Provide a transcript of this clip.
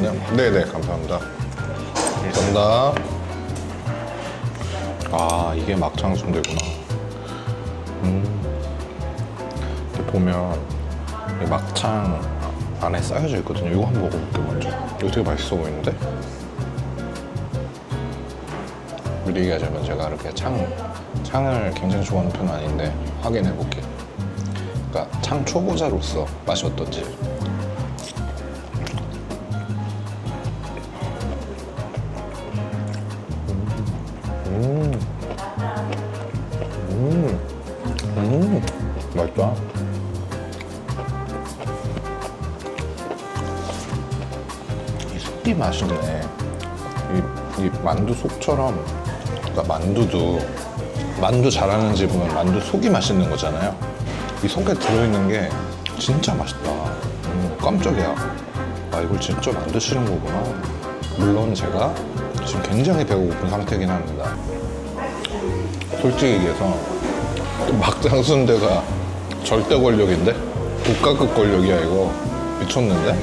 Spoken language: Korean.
잠시만요. 네네, 감사합니다. 감사합니다. 아, 이게 막창 순대구나. 음. 이렇게 보면 이 막창 안에 쌓여져 있거든요. 이거 한번 먹어볼게요, 먼저. 이거 되게 맛있어 보이는데? 얘기하자면 제가 이렇게 창, 창을 굉장히 좋아하는 편은 아닌데 확인해 볼게요. 그러니까 창 초보자로서 맛이 어떤지. 음, 음, 음, 맛있다. 이 속이 맛있네. 이, 이 만두 속처럼, 그러니까 만두도 만두 잘하는 집은 만두 속이 맛있는 거잖아요. 이 속에 들어있는 게 진짜 맛있다. 음, 깜짝이야. 아 이걸 진짜 만드시는 거구나. 물론 제가 지금 굉장히 배고픈 상태긴 합니다. 솔직히 얘기해서 막장 순대가 절대 권력인데 국가급 권력이야 이거. 미쳤는데